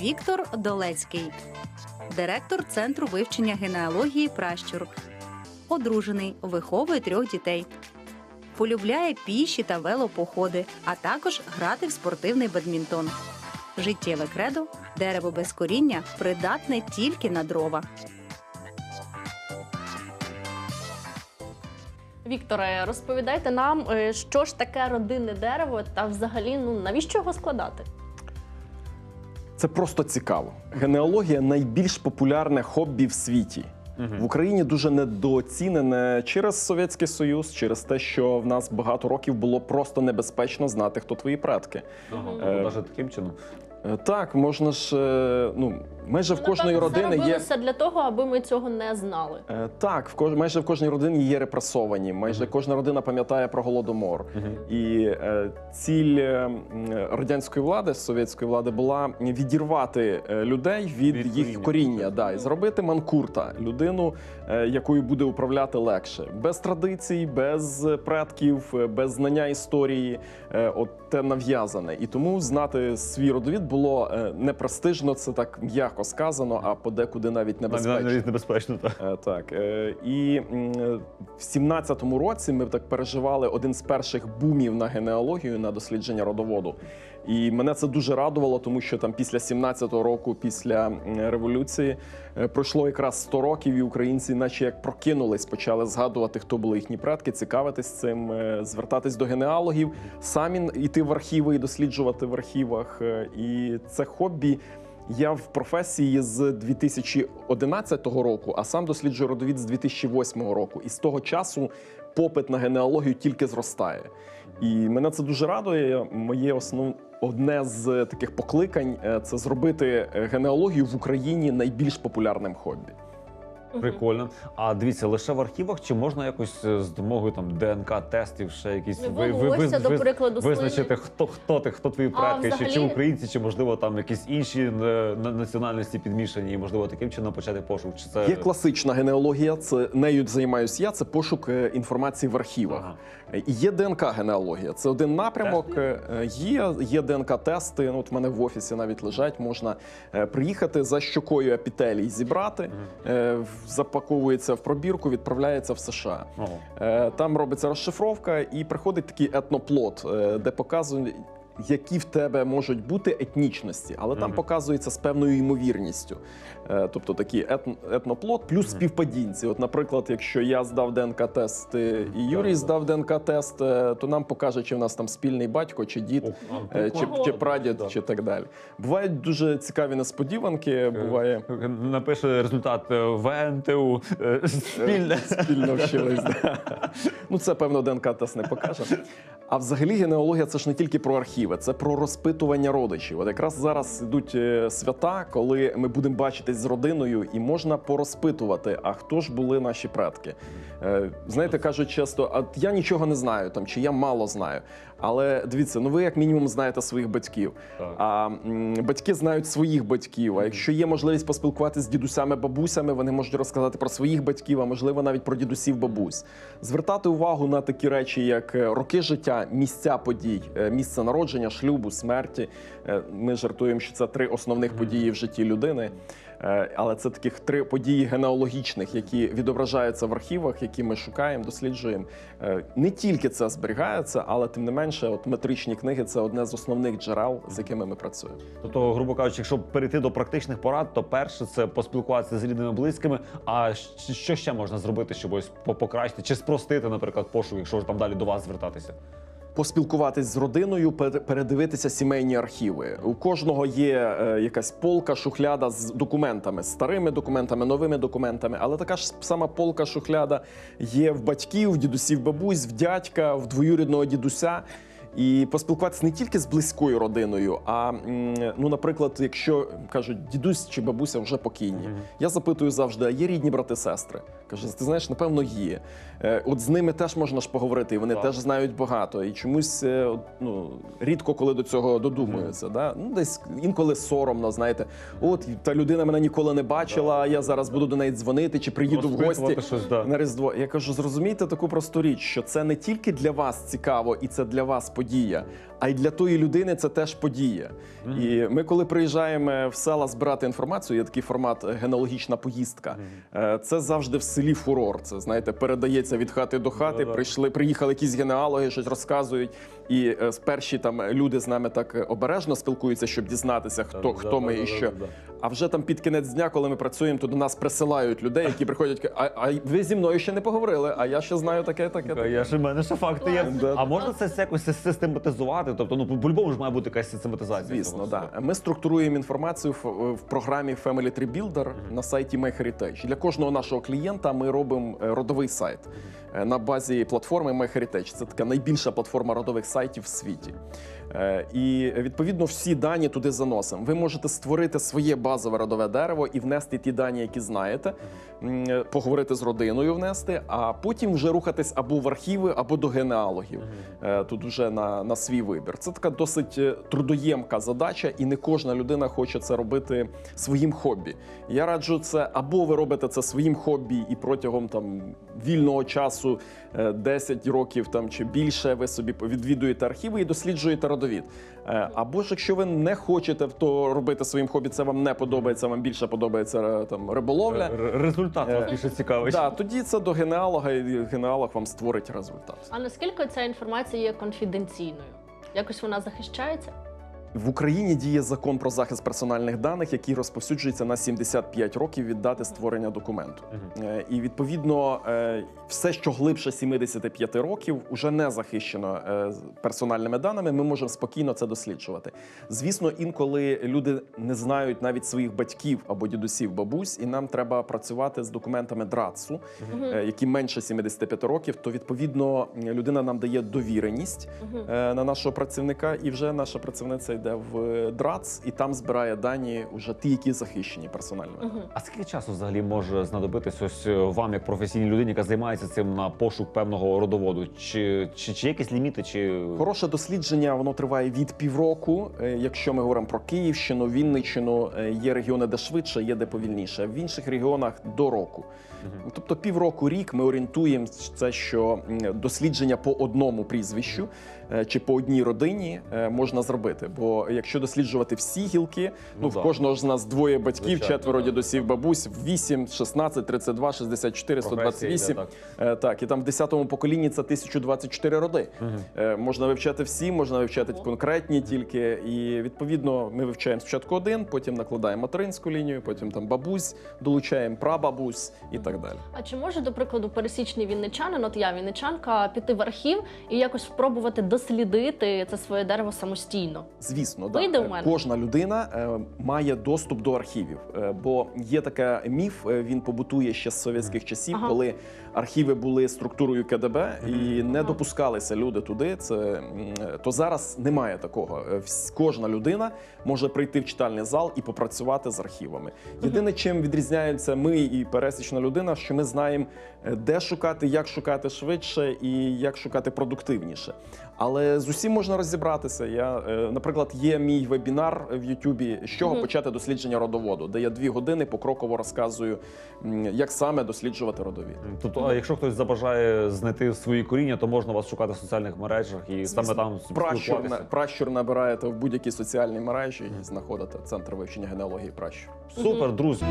Віктор Долецький, директор Центру вивчення генеалогії Пращур. Одружений, виховує трьох дітей. Полюбляє піші та велопоходи, а також грати в спортивний бадмінтон. Життєве кредо дерево без коріння придатне тільки на дрова. Вікторе, розповідайте нам, е, що ж таке родинне дерево, та взагалі ну навіщо його складати? Це просто цікаво. Генеалогія найбільш популярне хобі в світі. В Україні дуже недооцінене через Совєтський Союз, через те, що в нас багато років було просто небезпечно знати, хто твої предки. Ага, Е, навіть таким чином. Е, Так, можна ж, е, ну, майже в кожної родини є. для того, аби ми цього не знали. Е, Так, в кож... майже в кожній родині є репресовані. Майже кожна родина пам'ятає про голодомор. І е, ціль радянської влади, совєтської влади, була відірвати людей від, Від їх коріння. коріння, да, і зробити манкурта, людину, е, якою буде управляти легше, без традицій, без предків, без знання історії. Е, от те нав'язане. І тому знати свій родовід було непрестижно, це так м'яко сказано, а подекуди навіть небезпечно. Навіть небезпечно, так. Е, Так е, і е, в 17-му році ми так переживали один з перших бумів на генеалогію на дослідження родоводу. І мене це дуже радувало, тому що там після 17-го року, після революції, е, пройшло якраз 100 років, і українці, наче як прокинулись, почали згадувати, хто були їхні предки, цікавитись цим, е, звертатись до генеалогів, самі йти в архіви і досліджувати в архівах. Е, І це хобі. Я в професії з 2011 року, а сам досліджую родовід з 2008 року. І з того часу попит на генеалогію тільки зростає. І мене це дуже радує. Моє основ... одне з таких покликань е, це зробити е, генеалогію в Україні найбільш популярним хобі. Прикольно. А дивіться, лише в архівах чи можна якось е, з допомогою там ДНК-тестів ще якісь Ну, волосся, до прикладу, визначити, слини. хто хто ти, хто твої А предки, чи, чи взагалі- українці, чи можливо там якісь інші е, на- національності підмішані, і можливо таким чином почати пошук. Чи це Є класична генеалогія, це нею займаюся я. Це пошук е, інформації в архівах. Ага. Е, І Є ДНК-генеалогія. Це один напрямок. Е, Є, є ДНК-тести. Ну, от в мене в офісі навіть лежать. Можна е, приїхати за щокою епітелій зібрати, е, в- запаковується в пробірку, відправляється в США. Ого. Е, Там робиться розшифровка, і приходить такий етноплот, е, де показують. Які в тебе можуть бути етнічності, але там показується з певною ймовірністю. Е, Тобто такий етн- етноплот плюс співпадінці. От, наприклад, якщо я здав ДНК-тест е, і Юрій здав ДНК-тест, е, то нам покаже, чи в нас там спільний батько, чи дід, е, чи, чи прадід, Да. чи так далі. Бувають дуже цікаві несподіванки. Буває Напише результат ВНТУ спільне. спільно вчились. Ну, це певно ДНК-тест не покаже. А взагалі генеалогія це ж не тільки про архіви, це про розпитування родичів. От якраз зараз йдуть е, свята, коли ми будемо бачитись з родиною, і можна порозпитувати, а хто ж були наші предки. Е, Знаєте, кажуть часто, а я нічого не знаю там, чи я мало знаю. Але дивіться, ну ви як мінімум знаєте своїх батьків. Так. А м, батьки знають своїх батьків. А якщо є можливість поспілкуватися з дідусями, бабусями, вони можуть розказати про своїх батьків, а можливо навіть про дідусів бабусь. Звертати увагу на такі речі, як е, роки життя, місця подій, е, місце народження, шлюбу, смерті. Е, Ми жартуємо, що це три основних події в житті людини. Е, Але це таких три події генеалогічних, які відображаються в архівах, які ми шукаємо, досліджуємо. Не тільки це зберігається, але тим не менше, от метричні книги це одне з основних джерел, з якими ми працюємо. Тобто, грубо кажучи, якщо перейти до практичних порад, то перше це поспілкуватися з рідними близькими. А що ще можна зробити, щоб ось по- покращити чи спростити, наприклад, пошук, якщо ж там далі до вас звертатися? Поспілкуватись з родиною, пер- передивитися сімейні архіви. У кожного є е, якась полка, шухляда з документами, старими документами, новими документами. Але така ж сама полка, шухляда є в батьків, в дідусів, бабусь, в дядька, в двоюрідного дідуся. І поспілкуватися не тільки з близькою родиною, а ну, наприклад, якщо кажуть, дідусь чи бабуся вже покійні, я запитую завжди: а є рідні брати сестри? Каже, ти знаєш, напевно, є. Е, От з ними теж можна ж поговорити, і вони Так. теж знають багато. І чомусь е, ну, рідко коли до цього додумуються. Да? Ну, десь інколи соромно, знаєте, от та людина мене ніколи не бачила, а я зараз буду до неї дзвонити чи приїду в гості щось, да. на Різдво. Я кажу, зрозумійте таку просту річ, що це не тільки для вас цікаво і це для вас подія, а й для тої людини це теж подія. І ми, коли приїжджаємо в села збирати інформацію, є такий формат е, генеалогічна поїздка. Е, Це завжди в селі фурор. Це знаєте, передається від хати до хати. Да-да. Прийшли, приїхали якісь генеалоги, щось розказують. І е, перші там люди з нами так обережно спілкуються, щоб дізнатися, хто, хто ми і що. А вже там під кінець дня, коли ми працюємо, то до нас присилають людей, які приходять, кажуть, а, а ви зі мною ще не поговорили, а я ще знаю таке, таке. таке. Я ж в мене ще факти є. Да. А можна це якось систематизувати? Тобто, ну по-любому ж має бути якась систематизація. Звісно, цього да. Ми структуруємо інформацію в, в програмі Family Tree Builder на сайті MyHeritage. Для кожного нашого клієнта ми робимо е, родовий сайт е, на базі платформи MyHeritage. Це така найбільша платформа родових сайтів в світі. Е, І відповідно всі дані туди заносимо. Ви можете створити своє базове родове дерево і внести ті дані, які знаєте, е, поговорити з родиною, внести, а потім вже рухатись або в архіви, або до генеалогів. Е, Тут вже на, на свій вибір. Це така досить трудоємка задача, і не кожна людина хоче це робити своїм хобі. Я раджу це або ви робите це своїм хобі, і протягом там вільного часу е, 10 років там чи більше ви собі відвідуєте архіви і досліджуєте родовід. Е, Або ж якщо ви не хочете то робити своїм хобі, це вам не подобається, вам більше подобається е, там риболовля. Результат Е, вас більше цікавий. Да, тоді це до генеалога, і генеалог вам створить результат. А наскільки ця інформація є конфіденційною? Якось вона захищається? В Україні діє закон про захист персональних даних, який розповсюджується на 75 років від дати створення документу. Е, І відповідно е, все, що глибше 75 років, уже не захищено е, персональними даними. Ми можемо спокійно це досліджувати. Звісно, інколи люди не знають навіть своїх батьків або дідусів, бабусь, і нам треба працювати з документами ДРАЦу, які менше 75 років. То відповідно людина нам дає довіреність на нашого працівника, і вже наша працівниця йде в ДРАЦ і там збирає дані, вже ті, які захищені персональними. даними. А скільки часу взагалі може знадобитись ось е, вам, як професійній людині, яка займається цим на пошук певного родоводу? Чи, чи, чи якісь ліміти, чи Хороше дослідження воно триває від півроку. Е, Якщо ми говоримо про Київщину, Вінниччину, е, є регіони, де швидше, є де повільніше. В інших регіонах до року. Тобто півроку рік ми орієнтуємо це, що дослідження по одному прізвищу чи по одній родині можна зробити. Бо якщо досліджувати всі гілки, ну, Ну, в да. кожного ж з нас двоє батьків, Звичайно, четверо да. дідусів, бабусь, 8, 16, 32, 64, Професія йде, 128. так. Е, Так, і там в 10-му поколінні це 1024 роди. Е, Можна вивчати всі, можна вивчати конкретні тільки. І відповідно ми вивчаємо спочатку один, потім накладаємо материнську лінію, потім там бабусь, долучаємо прабабусь і так далі. А чи може, до прикладу, пересічний вінничанин, от я вінничанка, піти в архів і якось спробувати дослідити це своє дерево самостійно? Звісно, да. В Е, кожна людина е, має доступ до архівів, Е, бо є така міф, е, він побутує ще з совєтських часів, Ага. коли архіви були структурою КДБ і не допускалися люди туди. Це то зараз немає такого. Кожна людина може прийти в читальний зал і попрацювати з архівами. Єдине, чим відрізняються ми і пересічна людина, що ми знаємо, де шукати, як шукати швидше і як шукати продуктивніше. Але з усім можна розібратися. Я, наприклад, є мій вебінар в Ютубі, з чого почати дослідження родоводу, де я дві години покроково розказую, як саме досліджувати родовід. тобто, а якщо хтось забажає знайти свої коріння, то можна вас шукати в соціальних мережах і саме там Пращур, на- пращур набираєте в будь-якій соціальній мережі і знаходите центр вивчення генеалогії пращур. Супер, друзі.